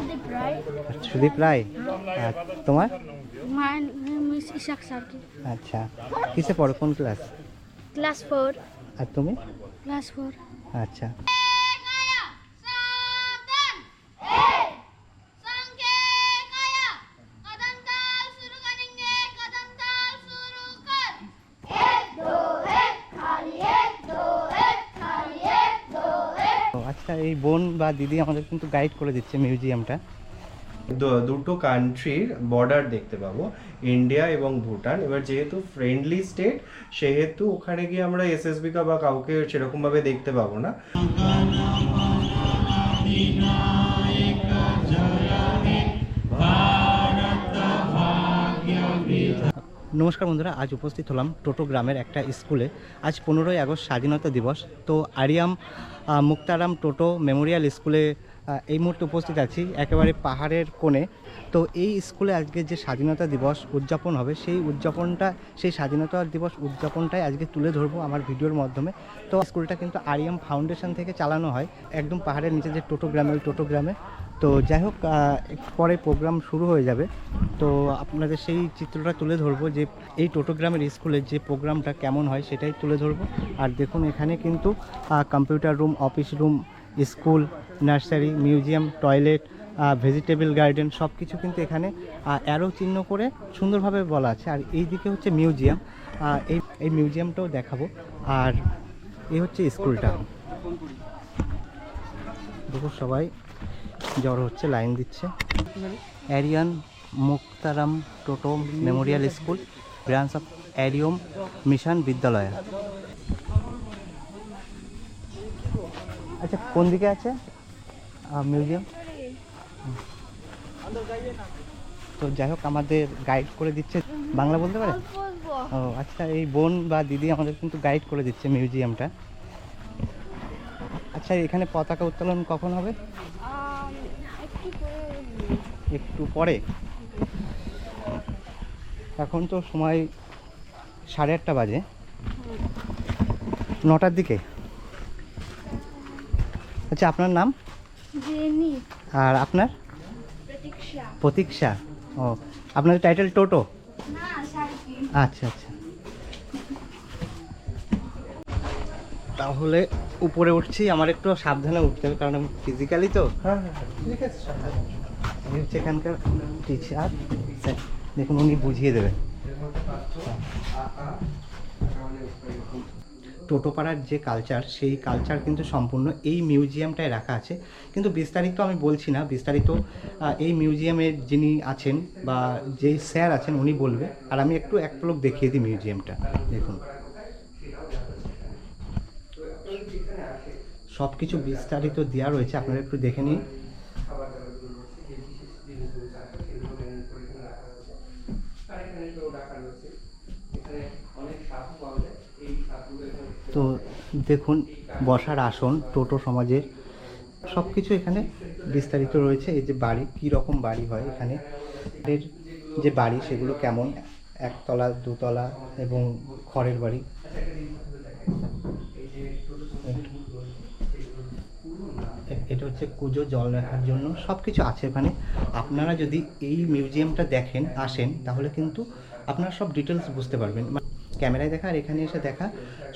সুদীপ রায়। সুদীপ রায়? আর তোমার? মায়ের মিস ইশাক সার্কি আচ্ছা। কিসে পড়ো? কোন ক্লাস? Class four. আর তুমি? Class four. আচ্ছা। বা দিদি আমাদের কিন্তু গাইড করে দিচ্ছে মিউজিয়ামটা দুটো কান্ট্রির বর্ডার দেখতে পাবো ইন্ডিয়া এবং ভুটান। এবার যেহেতু ফ্রেন্ডলি স্টেট সেহেতু ওখানে গিয়ে আমরা এসএসবি বা কাউকে সেরকমভাবে দেখতে পাবো না। নমস্কার বন্ধুরা, আজ উপস্থিত হলাম টোটো গ্রামের একটা স্কুলে। আজ পনেরোই আগস্ট স্বাধীনতা দিবস। তো আরিয়াম মুক্তারাম টোটো মেমোরিয়াল স্কুলে এই মুহূর্তে উপস্থিত আছি, একেবারে পাহাড়ের কোণে। তো এই স্কুলে আজকে যে স্বাধীনতা দিবস উদযাপন হবে, সেই উদযাপনটা, সেই স্বাধীনতা দিবস উদযাপনটাই আজকে তুলে ধরবো আমার ভিডিওর মাধ্যমে। তো স্কুলটা কিন্তু আরিয়াম ফাউন্ডেশন থেকে চালানো হয়, একদম পাহাড়ের নিচে যে টোটো গ্রামে, ওই টোটো গ্রামে। তো যাই হোক পরে প্রোগ্রাম শুরু হয়ে যাবে। তো আপনাদের সেই চিত্রটা তুলে ধরবো যে এই টোটোগ্রামের স্কুলের যে প্রোগ্রামটা কেমন হয় সেটাই তুলে ধরবো। আর দেখুন, এখানে কিন্তু computer room office room school nursery museum toilet vegetable garden সব কিছু কিন্তু এখানে অ্যারো চিহ্ন করে সুন্দরভাবে বলা আছে। আর এই দিকে হচ্ছে মিউজিয়াম এই এই মিউজিয়ামটাও দেখাবো। আর এই হচ্ছে স্কুলটা দেখুন সবাই জড়ো হচ্ছে লাইন দিচ্ছে। Ariyan Muktaram Toto memorial school branch of Ariyam mission বিদ্যালয়। আচ্ছা কোন দিকে আছে? মিউজিয়াম? তো যাই হোক আমাদের গাইড করে দিচ্ছে। বাংলা বলতে পারে? ও আচ্ছা এই বোন বা দিদি আমাদের কিন্তু গাইড করে দিচ্ছে মিউজিয়ামটা। আচ্ছা এখানে পতাকা উত্তোলন কখন হবে? একটু পরে। এখন তো সময় সাড়ে আটটা বাজে। নটার দিকে। আচ্ছা আপনার নাম? আর আপনার? প্রতীক্ষা। প্রতীক্ষা। ও আপনাদের টাইটেল টোটো? আচ্ছা আচ্ছা। তাহলে উপরে উঠছি আমার একটু সাবধানে উঠতে হবে কারণ আমি ফিজিক্যালি তো। হ্যাঁ হ্যাঁ ঠিক আছে এই হচ্ছে এখানকার টিচার দেখুন উনি বুঝিয়ে দেবেন। টোটোপাড়ার যে কালচার সেই কালচার কিন্তু সম্পূর্ণ এই মিউজিয়ামটায় রাখা আছে। কিন্তু বিস্তারিত আমি বলছি না, বিস্তারিত এই মিউজিয়ামের যিনি আছেন বা যে স্যার আছেন, উনি বলবে। আর আমি একটু এক পলক দেখিয়ে দিই মিউজিয়ামটা দেখুন। সব কিছু বিস্তারিত দেওয়া রয়েছে, আপনারা একটু দেখে নিন। তো দেখুন, বসার আসন, টোটো সমাজের সব কিছু এখানে বিস্তারিত রয়েছে। এই যে বাড়ি, কী রকম বাড়ি হয় এখানে? এর যে বাড়ি, সেগুলো কেমন? একতলা, দুতলা এবং খড়ের বাড়ি? এটা হচ্ছে কুজো জল রাখার জন্য। সব কিছু আছে ওখানে আপনারা যদি এই মিউজিয়ামটা দেখেন, আসেন, তাহলে কিন্তু আপনারা সব ডিটেলস বুঝতে পারবেন। ক্যামেরায় দেখা আর এখানে এসে দেখা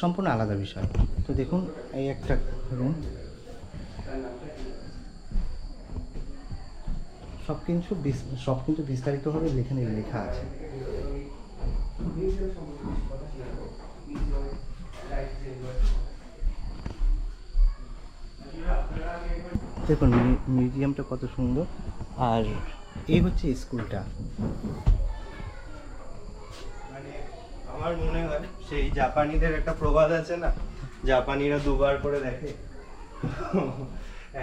সম্পূর্ণ আলাদা বিষয়। তো দেখুন, এই একটা রুম সব কিছু সব কিন্তু বিস্তারিতভাবে এখানে লেখা আছে। দেখুন মিউজিয়ামটা কত সুন্দর। আর এই হচ্ছে স্কুলটা। আমার মনে হয় সেই জাপানিদের একটা প্রবাদ আছে না? জাপানিরা দুবার করে দেখে।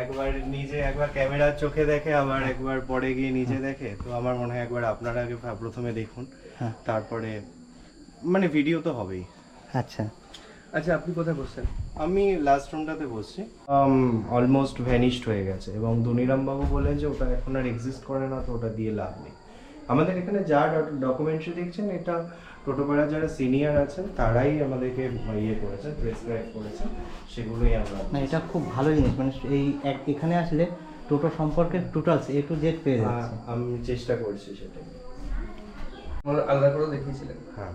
একবার নিজে একবার ক্যামেরার চোখে দেখে আবার একবার পরে গিয়ে নিজে দেখে। তো আমার মনে হয় একবার আপনারা আগে প্রথমে দেখুন। হ্যাঁ। তারপরে মানে ভিডিও তো হবেই। আচ্ছা। আচ্ছা আপনি কোথায় বসছেন? আমি লাস্ট রুমটাতে বসছি। অলমোস্ট ভ্যানিশড হয়ে গেছে। এবং ধনিরাম বাবু বলেন যে ওটা এখন আর এক্সিস্ট করে না তো ওটা দিয়ে লাভ নেই। আমাদের এখানে যা ডকুমেন্টারি দেখছেন এটা টোটোপাড়া যারা সিনিয়র আছেন তারাই আমাদেরকে ইয়ে করেছেন প্রেসক্রাইব করেছেন সেগুলোই আমরা না এটা খুব ভালো জিনিস মানে এই এক এখানে আসলে টোটো সম্পর্কে টোটাল এ টু জেড পেয়ে হ্যাঁ, যাচ্ছে। আমি চেষ্টা করছি সেটাই। আমরা আলাদা করে দেখিয়েছিলাম হ্যাঁ।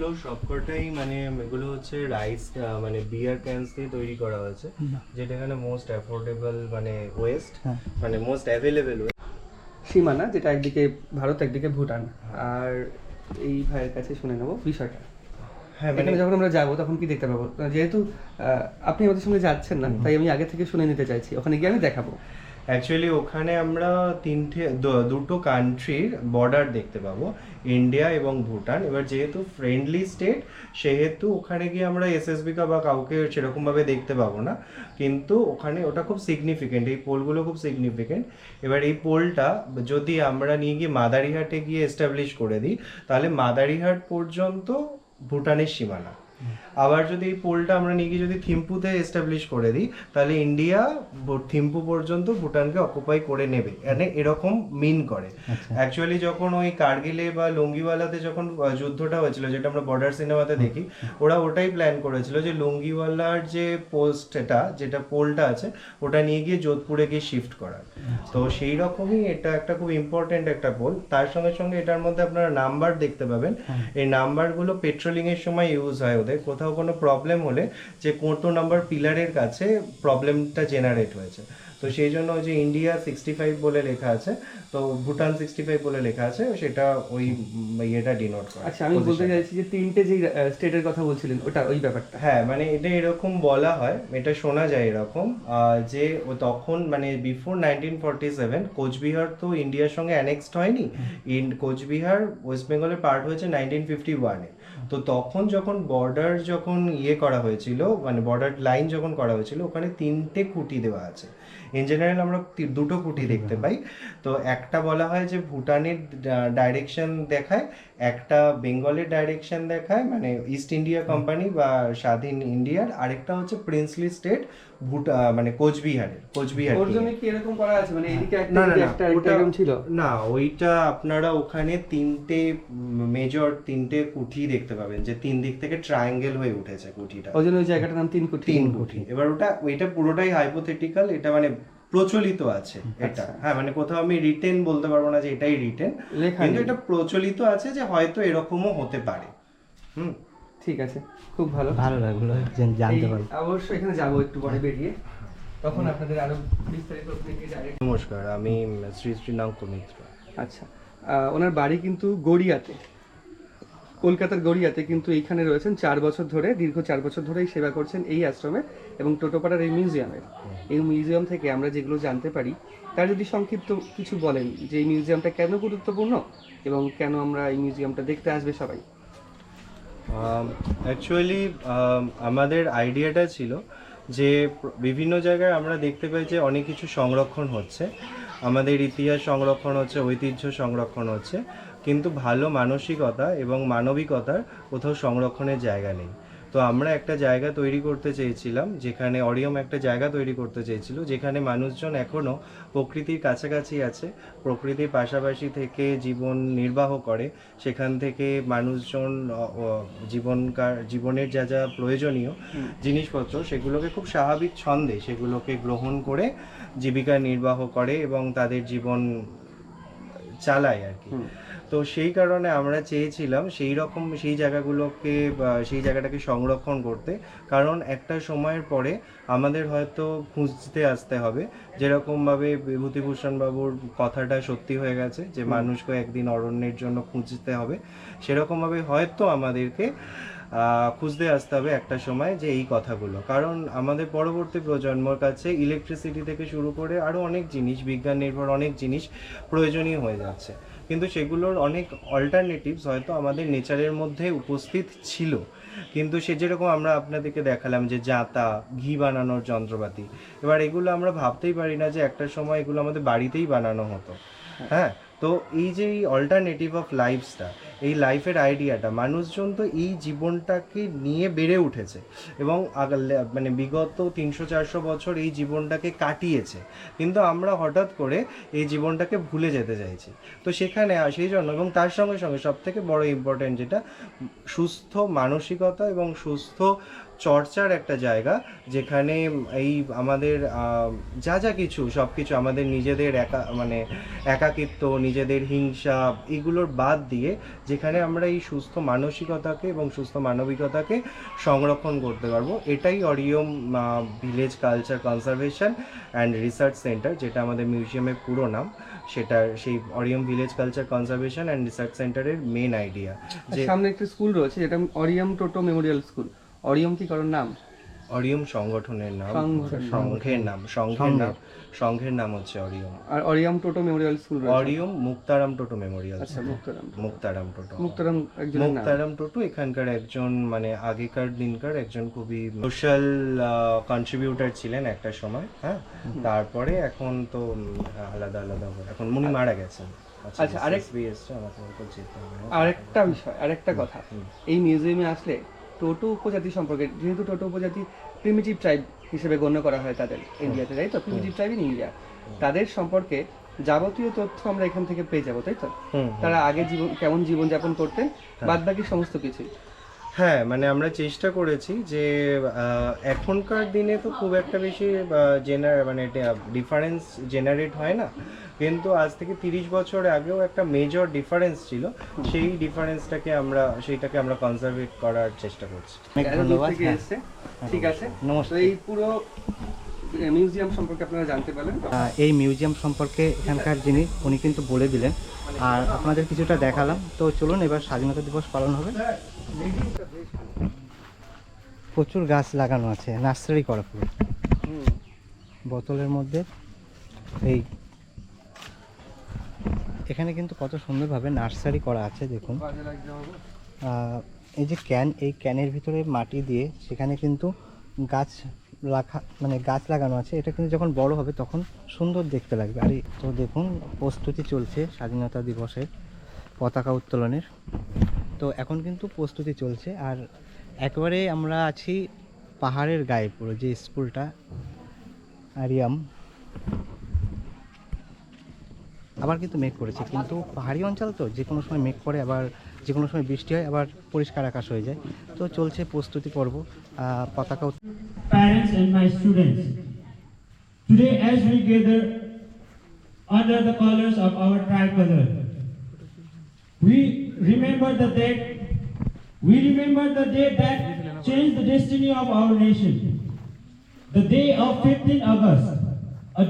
এইগুলো সবকটাই মানে এগুলো হচ্ছে রাইস মানে বিয়ার ক্যানস দিয়ে তৈরি করা হয়েছে যেটা এখানে মোস্ট অ্যাফোর্ডেবল মানে ওয়েস্ট হ্যাঁ। মানে মোস্ট অ্যাভেলেবেল সীমানা যেটা একদিকে ভারত একদিকে ভুটান। আর এই ভাইয়ের কাছে শুনে নেব বিষয়টা। হ্যাঁ মানে যখন আমরা যাব তখন কি দেখতে পাবো? যেহেতু আপনি আমাদের সঙ্গে যাচ্ছেন না তাই আমি আগে থেকে শুনে নিতে চাইছি। ওখানে গিয়ে আমি দেখাবো। অ্যাকচুয়ালি ওখানে আমরা তিনটে দুটো কান্ট্রির বর্ডার দেখতে পাবো ইন্ডিয়া এবং ভুটান এবার যেহেতু ফ্রেন্ডলি স্টেট সেহেতু ওখানে গিয়ে আমরা এসএসবি কা বা কাউকে সেরকমভাবে দেখতে পাবো না। কিন্তু ওখানে ওটা খুব সিগনিফিকেন্ট এই পোলগুলো খুব সিগনিফিকেন্ট এবার এই পোলটা যদি আমরা নিয়ে গিয়ে মাদারিহাটে গিয়ে এস্টাবলিশ করে দিই, তাহলে মাদারিহাট পর্যন্ত ভুটানের সীমানা। আবার যদি এই পোলটা আমরা নিয়ে গিয়ে যদি থিম্পুতে এস্টাবলিশ করে দিই তাহলে ইন্ডিয়া থিম্পু পর্যন্ত ভুটানকে অকুপাই করে নেবে। মানে এরকম মিন করে। অ্যাকচুয়ালি যখন ওই কার্গিলে বা লুঙ্গিওয়ালাতে যখন যুদ্ধটা হয়েছিল যেটা আমরা বর্ডার সিনেমাতে দেখি ওরা ওটাই প্ল্যান করেছিল যে লুঙ্গিওয়ালার যে পোস্টটা যেটা পোলটা আছে ওটা নিয়ে গিয়ে যোধপুরে গিয়ে শিফট করার। তো সেই রকমই এটা একটা খুব ইম্পর্টেন্ট একটা পোল তার সঙ্গে সঙ্গে এটার মধ্যে আপনারা নাম্বার দেখতে পাবেন। এই নাম্বারগুলো পেট্রোলিং এর সময় ইউজ হয় ওদের। কোথাও কোনো প্রবলেম হলে যে কত নাম্বার পিলারের কাছে প্রবলেমটা জেনারেট হয়েছে। তো সেই জন্য ওই যে ইন্ডিয়া সিক্সটি ফাইভ বলে লেখা আছে তো ভুটান সিক্সটি ফাইভ বলে লেখা আছে সেটা ওই ইয়েটা ডিনোট করে আচ্ছা আমি বলতে চাইছি যে তিনটে যে স্টেটের কথা বলছিলেন ওটা ওই ব্যাপারটা। হ্যাঁ মানে এটা এরকম বলা হয় এটা শোনা যায় এরকম যে ও তখন মানে before nineteen forty seven Coochbehar তো ইন্ডিয়ার সঙ্গে অ্যানেক্সড হয়নি ইন কোচবিহার ওয়েস্ট বেঙ্গলের পার্ট হয়েছে নাইনটিন ফিফটি ওয়ানে তো তখন যখন বর্ডার যখন ইয়ে করা হয়েছিল মানে বর্ডার লাইন যখন করা হয়েছিল ওখানে তিনটে খুঁটি দেওয়া আছে। ইন জেনারেল আমরা দুটো খুঁটি দেখতে পাই। তো একটা বলা হয় যে ভুটানের ডাইরেকশন দেখায় একটা বেঙ্গলের ডাইরেকশন দেখায় মানে ইস্ট ইন্ডিয়া কোম্পানি বা স্বাধীন ইন্ডিয়ার আরেকটা হচ্ছে প্রিন্সলি স্টেট ভুটা মানে কোচবিহারের কোচবিহার ওর জন্য কি এরকম করা আছে? মানে এদিকে একটা একটা একটা এরকম ছিল? না ওইটা আপনারা ওখানে তিনটে মেজর তিনটে কুঠি দেখতে পাবেন যে তিন দিক থেকে ট্রায়াঙ্গেল হয়ে উঠেছে কুঠিটা। ওই জন্য ওই জায়গাটার নাম তিন কোটি তিন কোটি এবার ওটা ওইটা পুরোটাই হাইপোথেটিক্যাল এটা মানে প্রচলিত আছে এটা। হ্যাঁ মানে কোথাও আমি রিটেন বলতে পারব না যে এটাই রিটেন লেখা কিন্তু এটা প্রচলিত আছে যে হয়তো এরকমও হতে পারে। হুম? ঠিক আছে খুব ভালো। ভালো লাগল জেন- জানতে পারব অবশ্যই এখানে যাব একটু পরে বেরিয়ে। তখন আপনাদের আরও বিস্তারিত নমস্কার আমি শ্রী শ্রী নাঙ্ক মিত্র আচ্ছা ওনার বাড়ি কিন্তু গড়িয়াতে। কলকাতার গড়িয়াতে কিন্তু এইখানে রয়েছেন চার বছর ধরে, দীর্ঘ চার বছর ধরেই সেবা করছেন এই আশ্রমে এবং টোটোপাড়ার এই মিউজিয়ামের এই মিউজিয়াম থেকে আমরা যেগুলো জানতে পারি, তার যদি সংক্ষিপ্ত কিছু বলেন যে এই মিউজিয়ামটা কেন গুরুত্বপূর্ণ এবং কেন আমরা এই মিউজিয়ামটা দেখতে আসবে সবাই? অ্যাকচুয়ালি আমাদের আইডিয়াটা ছিল যে বিভিন্ন জায়গায় আমরা দেখতে পাই যে অনেক কিছু সংরক্ষণ হচ্ছে। আমাদের ইতিহাস সংরক্ষণ হচ্ছে, ঐতিহ্য সংরক্ষণ হচ্ছে। কিন্তু ভালো মানসিকতা এবং মানবিকতার কোথাও সংরক্ষণের জায়গা নেই। তো আমরা একটা জায়গা তৈরি করতে চেয়েছিলাম যেখানে অরিয়ম একটা জায়গা তৈরি করতে চেয়েছিল যেখানে মানুষজন এখনও প্রকৃতির কাছাকাছি আছে প্রকৃতির পাশাপাশি থেকে জীবন নির্বাহ করে সেখান থেকে মানুষজন জীবনকার জীবনের যা যা প্রয়োজনীয় জিনিসপত্র সেগুলোকে খুব স্বাভাবিক ছন্দে সেগুলোকে গ্রহণ করে জীবিকা নির্বাহ করে এবং তাদের জীবন চালায় আর কি। তো সেই কারণে আমরা চেয়েছিলাম সেই রকম সেই জায়গাগুলোকে বা সেই জায়গাটাকে সংরক্ষণ করতে। কারণ একটা সময়ের পরে আমাদের হয়তো খুঁজতে আসতে হবে। যেরকমভাবে বিভূতিভূষণ বাবুর কথাটা সত্যি হয়ে গেছে যে মানুষকে একদিন অরণ্যের জন্য খুঁজতে হবে। সেরকমভাবে হয়তো আমাদেরকে খুঁজতে আসতে হবে একটা সময় যে এই কথাগুলো। কারণ আমাদের পরবর্তী প্রজন্মর কাছে ইলেকট্রিসিটি থেকে শুরু করে আরও অনেক জিনিস বিজ্ঞান নির্ভর অনেক জিনিস প্রয়োজনীয় হয়ে যাচ্ছে। কিন্তু সেগুলোর অনেক অল্টারনেটিভস হয়তো আমাদের নেচারের মধ্যে উপস্থিত ছিল। কিন্তু সে যেরকম আমরা আপনাদেরকে দেখালাম যে জাতা, ঘি বানানোর যন্ত্রপাতি, এবার এগুলো আমরা ভাবতেই পারি না যে একটা সময় এগুলো আমাদের বাড়িতেই বানানো হতো। হ্যাঁ? তো এই যে এই অল্টারনেটিভ অফ লাইফসটা এই লাইফের আইডিয়াটা মানুষজন তো এই জীবনটাকে নিয়ে বেড়ে উঠেছে এবং মানে বিগত তিনশো চারশো বছর এই জীবনটাকে কাটিয়েছে। কিন্তু আমরা হঠাৎ করে এই জীবনটাকে ভুলে যেতে চাইছি। তো সেখানে সেই জন্য এবং তার সঙ্গে সঙ্গে সব থেকে বড় ইম্পর্টেন্ট যেটা, সুস্থ মানসিকতা এবং সুস্থ চর্চার একটা জায়গা যেখানে এই আমাদের যা যা কিছু সব কিছু আমাদের নিজেদের একা মানে একাকিত্ব, নিজেদের হিংসা, এগুলোর বাদ দিয়ে যেখানে আমরা এই সুস্থ মানসিকতাকে এবং সুস্থ মানবিকতাকে সংরক্ষণ করতে পারব। এটাই Ariyam village culture conservation and research centre যেটা আমাদের মিউজিয়ামের পুরো নাম। সেটা সেই Ariyam village culture conservation and research সেন্টারের মেন আইডিয়া যে সামনে একটা স্কুল রয়েছে, যেটা অরিয়াম টোটো মেমোরিয়াল স্কুল অরিয়ম কি কারোর নাম? অরিয়ম সংগঠনের নাম। সংগঠনের সংঘের নাম সংঘের নাম সংঘের নাম হচ্ছে অরিয়ম। আর অরিয়ম টোটো মেমোরিয়াল স্কুল রয়েছে? অরিয়ম মুক্তারাম টোটো মেমোরিয়াল আচ্ছা মুক্তারাম। মুক্তারাম টোটো। মুক্তারাম একজনের নাম। মুক্তারাম টোটো এখানকার একজন মানে আগেকার দিনকার একজন খুবই সোশ্যাল কন্ট্রিবিউটার ছিলেন একটা সময় হ্যাঁ? তারপরে এখন তো উম, আলাদা আলাদা হয়ে- এখন উনি মারা গেছেন। আচ্ছা, আরেক- SSB এসছে আমাকে ওটা যেতে হবে। আরেকটা বিষয় আরেকটা কথা। এই মিউজিয়ামে আসলে টোটো উপজাতি সম্পর্কে যেহেতু টোটো উপজাতি প্রিমিটিভ ট্রাইব হিসেবে গণ্য করা হয় তাদের ইন্ডিয়াতে তাই তো? প্রিমিটিভ ট্রাইব ইন ইন্ডিয়া তাদের সম্পর্কে যাবতীয় তথ্য আমরা এখান থেকে পেয়ে যাব তাই তো? তারা আগে জীবন কেমন জীবনযাপন করতেন বাদ বাকি সমস্ত কিছু হ্যাঁ মানে আমরা চেষ্টা করেছি যে এখনকার দিনে তো খুব একটা বেশি জেনার মানে ডিফারেন্স জেনারেট হয় না। কিন্তু আজ থেকে তিরিশ বছর আগেও একটা মেজর ডিফারেন্স ছিল। সেই ডিফারেন্সটাকে আমরা সেইটাকে আমরা কনজারভেট করার চেষ্টা করছি। ধন্যবাদ। থেকে হ্যাঁ। এসছে। ঠিক আছে। নমস্কার। এই পুরো মিউজিয়াম সম্পর্কে আপনারা জানতে পারলেন? এই মিউজিয়াম সম্পর্কে এখানকার যিনি উনি কিন্তু বলে দিলেন। আর আপনাদের কিছুটা দেখালাম। তো চলুন এবার স্বাধীনতা দিবস পালন হবে। প্রচুর গাছ লাগানো আছে। নার্সারি করা পুরো। বোতলের মধ্যে এই এখানে কিন্তু কত সুন্দরভাবে নার্সারি করা আছে, দেখুন। এই যে ক্যান, এই ক্যানের ভিতরে মাটি দিয়ে সেখানে কিন্তু গাছ রাখা মানে গাছ লাগানো আছে। এটা কিন্তু যখন বড় হবে তখন সুন্দর দেখতে লাগবে। আর তো দেখুন, প্রস্তুতি চলছে স্বাধীনতা দিবসের পতাকা উত্তোলনের। তো এখন কিন্তু প্রস্তুতি চলছে। আর একবারে আমরা আছি পাহাড়ের গায়ে পুরো, যে স্কুলটা, আরিয়াম। আবার কিন্তু মেঘ করেছে। কিন্তু পাহাড়ি অঞ্চল তো যে কোনো সময় মেঘ করে আবার যে কোনো সময় বৃষ্টি হয় আবার পরিষ্কার আকাশ হয়ে যায়। তো চলছে প্রস্তুতি পর্ব পতাকা We remember the day that changed the destiny of our nation. The day of 15 August, a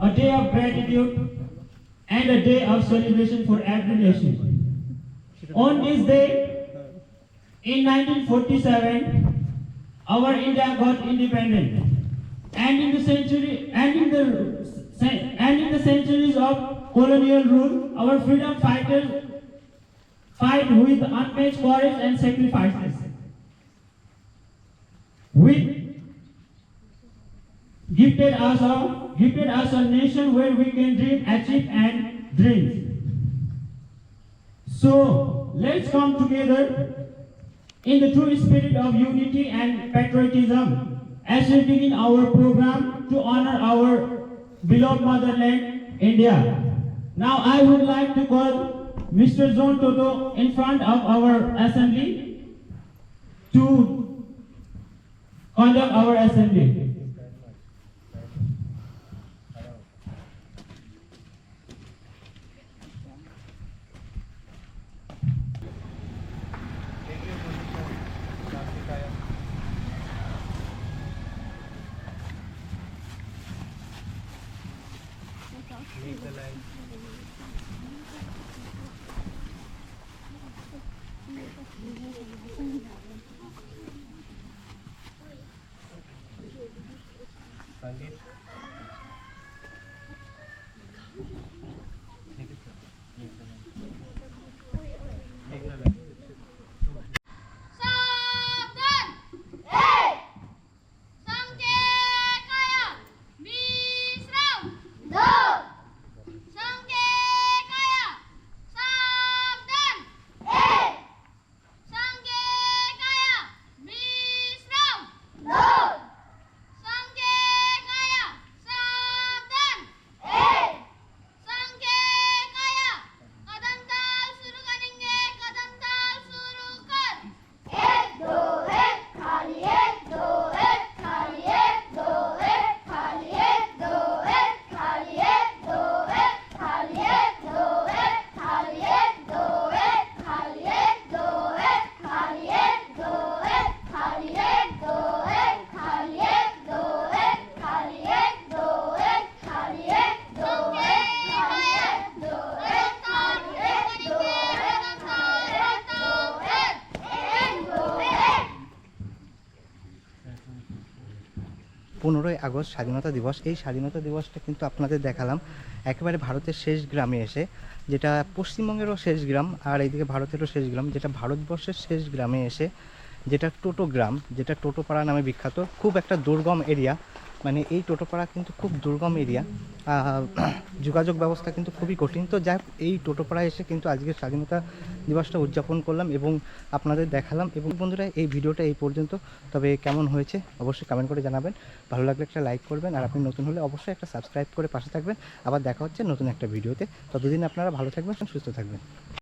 a day of gratitude, and a day of celebration for every nation. On this day, in 1947, our India got independent. And in the century, and in the and in the centuries of colonial rule, our freedom fighters fight with unmatched courage and sacrifices. With gifted us a gifted us a nation where we can dream, achieve, and dream. So let's come together in the true spirit of unity and patriotism as we begin our program to honor our beloved motherland, India. Now I would like to call Mr. John Toto in front of our assembly to conduct our assembly. সাবধান August স্বাধীনতা দিবস। এই স্বাধীনতা দিবসটা কিন্তু আপনাদের দেখালাম। একেবারে ভারতের শেষ গ্রামে এসে, যেটা পশ্চিমবঙ্গেরও শেষ গ্রাম আর এইদিকে ভারতেরও শেষ গ্রাম, যেটা ভারতবর্ষের শেষ গ্রামে এসে, যেটা টোটো গ্রাম, যেটা টোটোপাড়া নামে বিখ্যাত, খুব একটা দুর্গম এরিয়া মানে এই টোটোপাড়া কিন্তু খুব দুর্গম এরিয়া যোগাযোগ ব্যবস্থা কিন্তু খুবই কঠিন। তো যাই এই টোটোপাড়ায় এসে কিন্তু আজকে স্বাধীনতা দিবসটা উদযাপন করলাম এবং আপনাদের দেখালাম। এবং বন্ধুরা, এই ভিডিওটা এই পর্যন্ত। তবে কেমন হয়েছে অবশ্যই কমেন্ট করে জানাবেন। ভালো লাগলে একটা লাইক করবেন। আর আপনি নতুন হলে অবশ্যই একটা সাবস্ক্রাইব করে পাশে থাকবেন। আবার দেখা হচ্ছে নতুন একটা ভিডিওতে। ততদিন আপনারা ভালো থাকবেন, সুস্থ থাকবেন।